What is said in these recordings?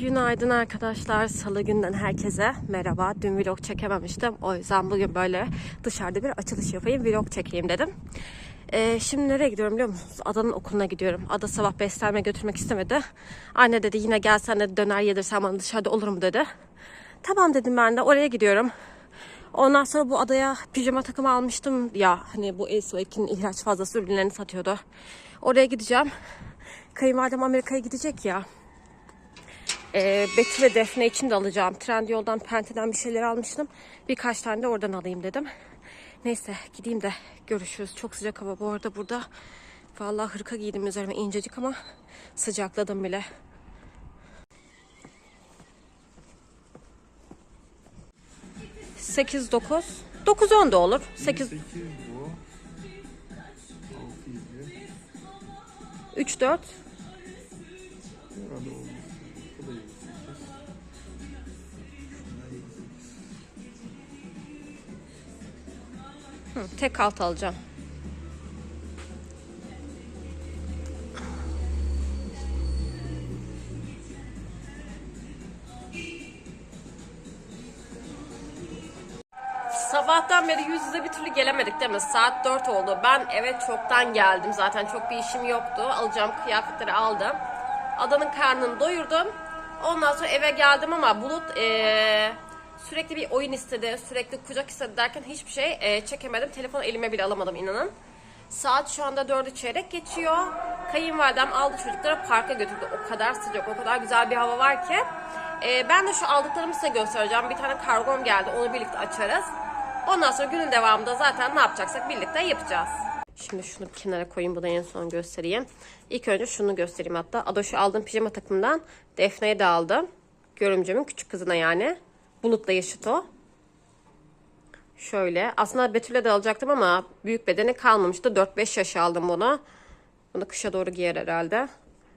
Günaydın arkadaşlar. Salı günden herkese merhaba. Dün vlog çekememiştim. O yüzden bugün böyle dışarıda bir açılış yapayım. Vlog çekeyim dedim. Ee, şimdi nereye gidiyorum biliyor musunuz? Adanın okuluna gidiyorum. Ada sabah beslenme götürmek istemedi. Anne dedi yine gelsen de döner yedirsen bana dışarıda olur mu dedi. Tamam dedim ben de oraya gidiyorum. Ondan sonra bu adaya pijama takımı almıştım ya. Hani bu Elsewek'in ihraç fazlası ürünlerini satıyordu. Oraya gideceğim. Kayınvalidem Amerika'ya gidecek ya. Ee, Betty ve Defne için de alacağım. Trendyol'dan, Pente'den bir şeyler almıştım. Birkaç tane de oradan alayım dedim. Neyse gideyim de görüşürüz. Çok sıcak hava bu arada burada. Vallahi hırka giydim üzerime incecik ama sıcakladım bile. Sekiz, dokuz. Dokuz on da olur. Sekiz, 8 bu. 6 7. üç, dört. Hı, tek alt alacağım. Sabahtan beri yüz yüze bir türlü gelemedik değil mi? Saat 4 oldu. Ben eve çoktan geldim. Zaten çok bir işim yoktu. Alacağım kıyafetleri aldım. Adanın karnını doyurdum. Ondan sonra eve geldim ama Bulut eee, sürekli bir oyun istedi. Sürekli kucak istedi derken hiçbir şey eee, çekemedim. Telefonu elime bile alamadım inanın. Saat şu anda 4'ü çeyrek geçiyor. Kayınvalidem aldı çocukları parka götürdü. O kadar sıcak, o kadar güzel bir hava var ki. Eee, ben de şu aldıklarımı size göstereceğim. Bir tane kargom geldi. Onu birlikte açarız. Ondan sonra günün devamında zaten ne yapacaksak birlikte yapacağız. Şimdi şunu bir kenara koyayım. Bunu en son göstereyim. İlk önce şunu göstereyim hatta. Adoş'u aldığım pijama takımından Defne'ye de aldım. Görümcemin küçük kızına yani. Bulut'la yaşıt o. Şöyle. Aslında Betül'e de alacaktım ama büyük bedeni kalmamıştı. 4-5 yaş aldım bunu. Bunu kışa doğru giyer herhalde.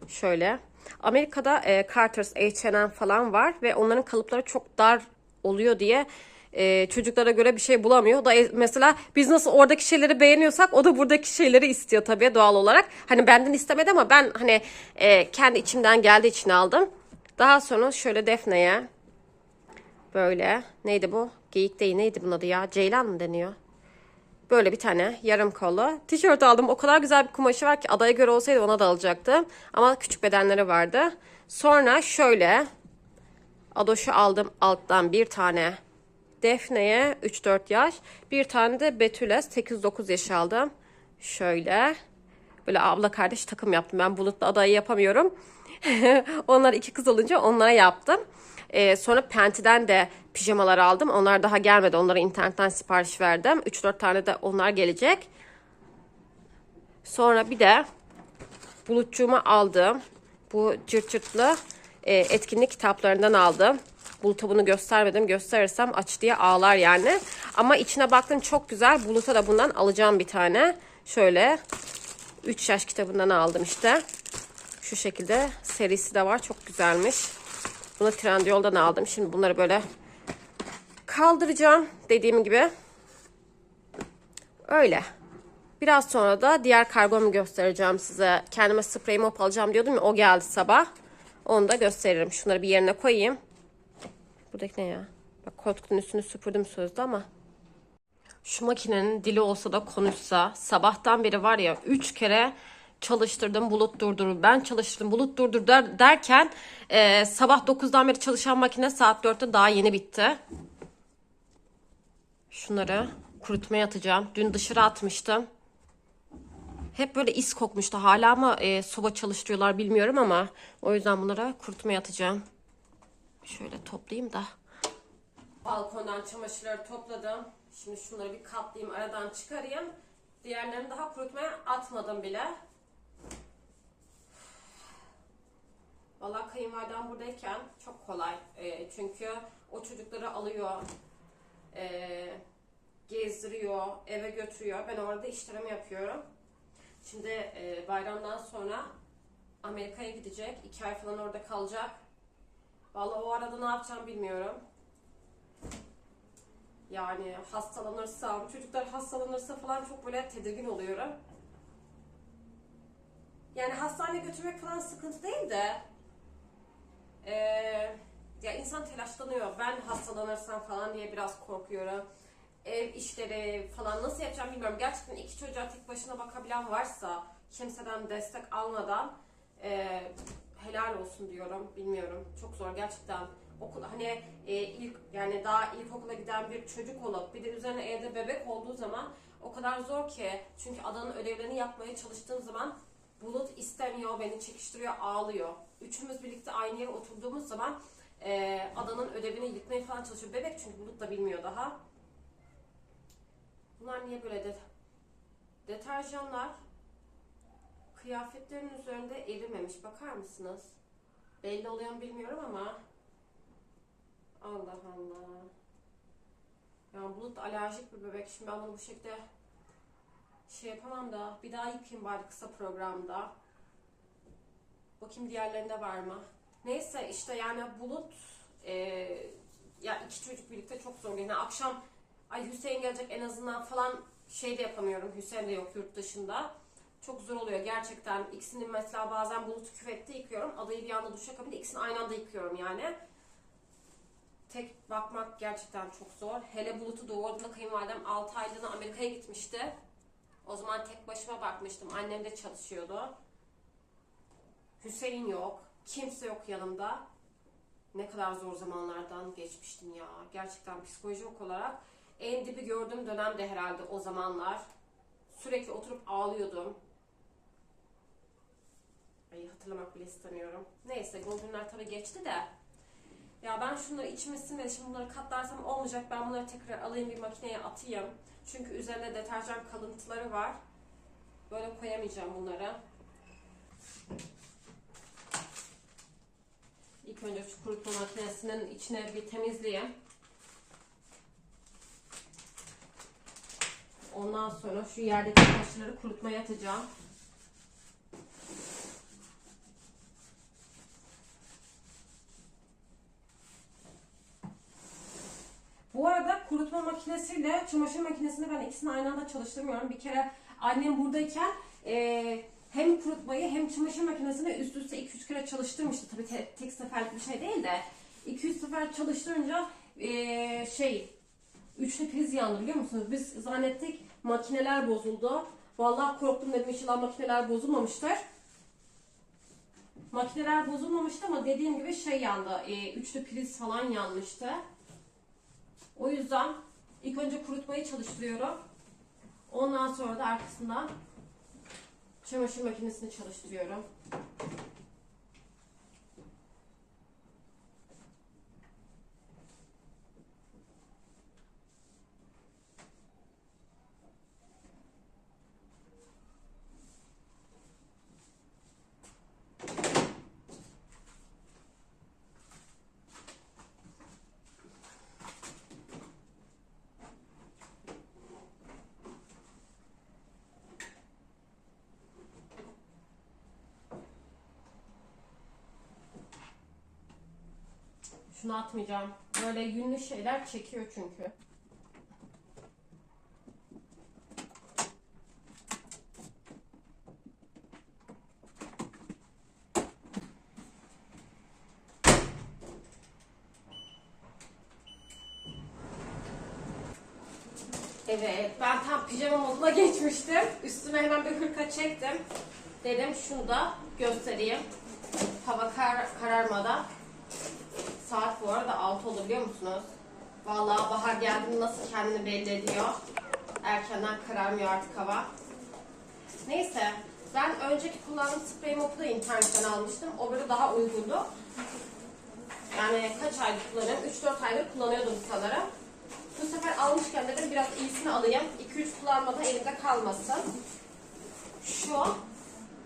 Şöyle. Amerika'da e, Carter's, H&M falan var ve onların kalıpları çok dar oluyor diye e, çocuklara göre bir şey bulamıyor. O da e, mesela biz nasıl oradaki şeyleri beğeniyorsak o da buradaki şeyleri istiyor tabii doğal olarak. Hani benden istemedi ama ben hani e, kendi içimden geldiği için aldım. Daha sonra şöyle Defne'ye böyle neydi bu? Geyik değil neydi bunun adı ya? Ceylan mı deniyor? Böyle bir tane yarım kollu tişört aldım. O kadar güzel bir kumaşı var ki adaya göre olsaydı ona da alacaktım. Ama küçük bedenleri vardı. Sonra şöyle Adoş'u aldım alttan bir tane. Defne'ye 3-4 yaş. Bir tane de Betül'e 8-9 yaş aldım. Şöyle. Böyle abla kardeş takım yaptım. Ben Bulut'la adayı yapamıyorum. Onlar iki kız olunca onlara yaptım. Ee, sonra Penti'den de pijamalar aldım. Onlar daha gelmedi. Onlara internetten sipariş verdim. 3-4 tane de onlar gelecek. Sonra bir de bulutçuğuma aldım. Bu cırt cırtlı e, etkinlik kitaplarından aldım. Bulut'a bunu göstermedim. Gösterirsem aç diye ağlar yani. Ama içine baktım çok güzel. Bulut'a da bundan alacağım bir tane. Şöyle 3 yaş kitabından aldım işte. Şu şekilde serisi de var. Çok güzelmiş. Bunu Trendyol'dan aldım. Şimdi bunları böyle kaldıracağım. Dediğim gibi. Öyle. Biraz sonra da diğer kargomu göstereceğim size. Kendime sprey mop alacağım diyordum ya o geldi sabah. Onu da gösteririm. Şunları bir yerine koyayım. Buradaki ne ya? Bak koltuğun üstünü süpürdüm sözde ama. Şu makinenin dili olsa da konuşsa sabahtan beri var ya 3 kere çalıştırdım bulut durdur ben çalıştırdım bulut durdur der, derken e, sabah 9'dan beri çalışan makine saat 4'te daha yeni bitti. Şunları kurutmaya atacağım. Dün dışarı atmıştım. Hep böyle is kokmuştu. Hala mı e, soba çalıştırıyorlar bilmiyorum ama o yüzden bunlara kurutmaya atacağım. Şöyle toplayayım da. Balkondan çamaşırları topladım. Şimdi şunları bir katlayayım, aradan çıkarayım. Diğerlerini daha kurutmaya atmadım bile. Vallahi kayınvalidem buradayken çok kolay. E, çünkü o çocukları alıyor, e, gezdiriyor, eve götürüyor. Ben orada işlerimi yapıyorum. Şimdi e, bayramdan sonra Amerika'ya gidecek. iki ay falan orada kalacak. Vallahi o arada ne yapacağım bilmiyorum. Yani hastalanırsam, çocuklar hastalanırsa falan çok böyle tedirgin oluyorum. Yani hastaneye götürmek falan sıkıntı değil de eee insan telaşlanıyor. Ben hastalanırsam falan diye biraz korkuyorum. Ev işleri falan nasıl yapacağım bilmiyorum. Gerçekten iki çocuğa tek başına bakabilen varsa kimseden destek almadan e, helal olsun diyorum. Bilmiyorum. Çok zor gerçekten. Okul hani e, ilk yani daha ilkokula giden bir çocuk olup bir de üzerine evde bebek olduğu zaman o kadar zor ki. Çünkü adanın ödevlerini yapmaya çalıştığım zaman Bulut istemiyor, beni çekiştiriyor, ağlıyor. Üçümüz birlikte aynı yere oturduğumuz zaman e, adanın ödevini yıkmaya falan çalışıyor. Bebek çünkü Bulut da bilmiyor daha. Bunlar niye böyle de deterjanlar kıyafetlerin üzerinde erimemiş. Bakar mısınız? Belli oluyor bilmiyorum ama Allah Allah. Ya Bulut alerjik bir bebek. Şimdi ben bunu bu şekilde şey yapamam da bir daha yıkayayım bari kısa programda. Bakayım diğerlerinde var mı? Neyse işte yani Bulut e, ya iki çocuk birlikte çok zor. Yani akşam ay Hüseyin gelecek en azından falan şey de yapamıyorum. Hüseyin de yok yurt dışında. Çok zor oluyor gerçekten. İkisini mesela bazen Bulut'u küvette yıkıyorum. Adayı bir anda duşa kabinde ikisini aynı anda yıkıyorum yani. Tek bakmak gerçekten çok zor. Hele Bulut'u doğurduğunda kayınvalidem 6 aylığına Amerika'ya gitmişti. O zaman tek başıma bakmıştım. Annem de çalışıyordu. Hüseyin yok. Kimse yok yanımda. Ne kadar zor zamanlardan geçmiştim ya. Gerçekten psikolojik olarak en dibi gördüğüm dönem de herhalde o zamanlar. Sürekli oturup ağlıyordum. Ay hatırlamak bile istemiyorum. Neyse günler tabii geçti de. Ya ben şunları içime sinmedi. Şimdi bunları katlarsam olmayacak. Ben bunları tekrar alayım bir makineye atayım. Çünkü üzerinde deterjan kalıntıları var. Böyle koyamayacağım bunları. İlk önce şu kurutma makinesinin içine bir temizleyeyim. Ondan sonra şu yerdeki taşları kurutmaya atacağım. Bu arada kurutma makinesiyle çamaşır makinesini ben ikisini aynı anda çalıştırmıyorum. Bir kere annem buradayken eee, hem kurutmayı hem çamaşır makinesini üst üste 2-3 kere çalıştırmıştı. Tabii te- tek seferlik bir şey değil de 2-3 sefer çalıştırınca eee, şey üçlü priz yandı biliyor musunuz? Biz zannettik makineler bozuldu. Vallahi korktum dedim inşallah makineler bozulmamıştır. Makineler bozulmamıştı ama dediğim gibi şey yandı. eee, üçlü priz falan yanmıştı. O yüzden ilk önce kurutmayı çalıştırıyorum. Ondan sonra da arkasından çamaşır makinesini çalıştırıyorum. Şunu atmayacağım. Böyle yünlü şeyler çekiyor çünkü. Evet, ben tam pijama moduna geçmiştim. Üstüme hemen bir hırka çektim. Dedim şunu da göstereyim. Hava kar kararmadan. Saat bu arada 6 oldu biliyor musunuz? Vallahi bahar geldiğinde nasıl kendini belli ediyor. Erkenden kararmıyor artık hava. Neyse. Ben önceki kullandığım sprey mopu da internetten almıştım. O böyle daha uygundu. Yani kaç aydır kullanıyorum? 3-4 aydır kullanıyordum sanırım. Bu sefer almışken dedim biraz iyisini alayım. 2-3 kullanmada elimde kalmasın. Şu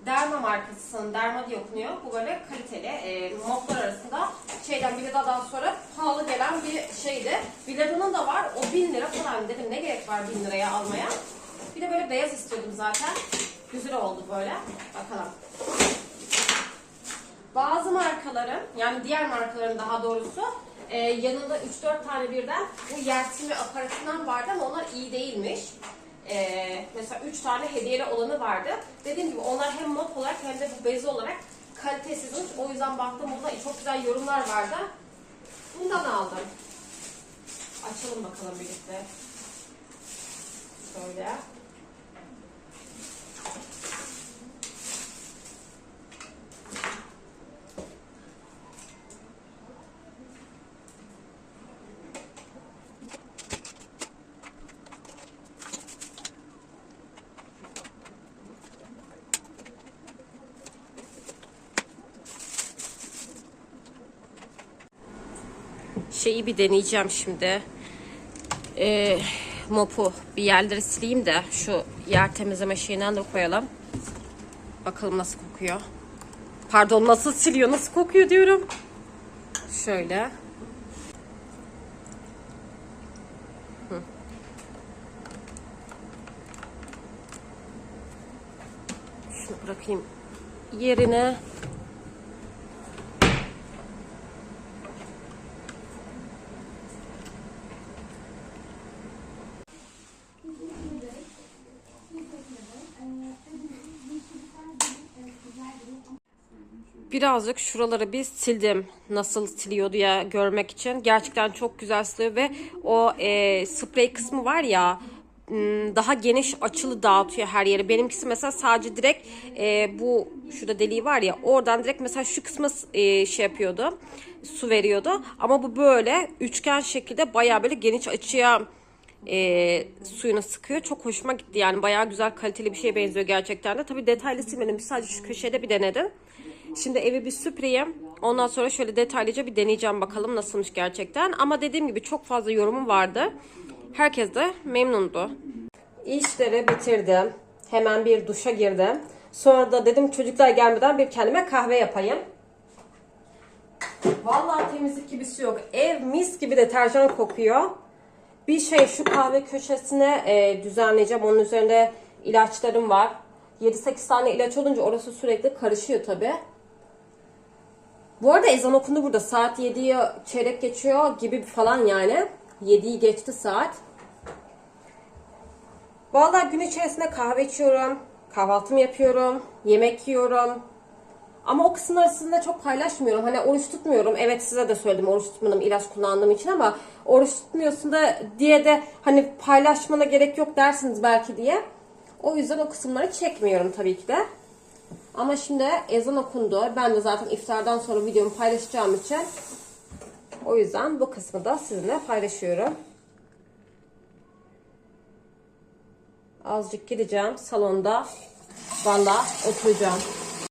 Derma markasının Derma diye okunuyor. Bu böyle kaliteli e, modlar arasında şeyden Villada'dan sonra pahalı gelen bir şeydi. Villada'nın da var. O 1000 lira falan dedim ne gerek var 1000 liraya almaya. Bir de böyle beyaz istiyordum zaten. Güzel oldu böyle. Bakalım. Bazı markaların yani diğer markaların daha doğrusu e, yanında 3-4 tane birden bu yertimi aparatından vardı ama onlar iyi değilmiş. E, mesela 3 tane hediyeli olanı vardı. Dediğim gibi onlar hem mod olarak hem de bu bezi olarak kalitesizmiş. O yüzden baktım burada çok güzel yorumlar vardı. Bundan aldım. Açalım bakalım birlikte. Şöyle. Şeyi bir deneyeceğim şimdi. Ee, mopu bir yerleri sileyim de şu yer temizleme şeyinden de koyalım. Bakalım nasıl kokuyor. Pardon nasıl siliyor, nasıl kokuyor diyorum. Şöyle. Hı. Şunu bırakayım yerine. Birazcık şuraları bir sildim. Nasıl siliyor diye görmek için. Gerçekten çok güzel siliyor ve o e, sprey kısmı var ya m, daha geniş açılı dağıtıyor her yeri. Benimkisi mesela sadece direkt e, bu şurada deliği var ya oradan direkt mesela şu kısmı e, şey yapıyordu. Su veriyordu. Ama bu böyle üçgen şekilde bayağı böyle geniş açıya e, suyunu sıkıyor. Çok hoşuma gitti yani bayağı güzel kaliteli bir şeye benziyor gerçekten de. Tabii detaylı silmedim. Sadece şu köşede bir denedim. Şimdi evi bir süpüreyim. Ondan sonra şöyle detaylıca bir deneyeceğim bakalım nasılmış gerçekten. Ama dediğim gibi çok fazla yorumum vardı. Herkes de memnundu. İşleri bitirdim. Hemen bir duşa girdim. Sonra da dedim çocuklar gelmeden bir kendime kahve yapayım. Vallahi temizlik gibisi yok. Ev mis gibi deterjan kokuyor. Bir şey şu kahve köşesine e, düzenleyeceğim. Onun üzerinde ilaçlarım var. 7-8 tane ilaç olunca orası sürekli karışıyor tabi. Bu arada ezan okundu burada. Saat 7'ye çeyrek geçiyor gibi falan yani. 7'yi geçti saat. Vallahi gün içerisinde kahve içiyorum. Kahvaltımı yapıyorum. Yemek yiyorum. Ama o kısımlar arasında çok paylaşmıyorum. Hani oruç tutmuyorum. Evet size de söyledim oruç tutmadım ilaç kullandığım için ama oruç tutmuyorsun da diye de hani paylaşmana gerek yok dersiniz belki diye. O yüzden o kısımları çekmiyorum tabii ki de. Ama şimdi ezan okundu. Ben de zaten iftardan sonra videomu paylaşacağım için o yüzden bu kısmı da sizinle paylaşıyorum. Azıcık gideceğim salonda valla oturacağım.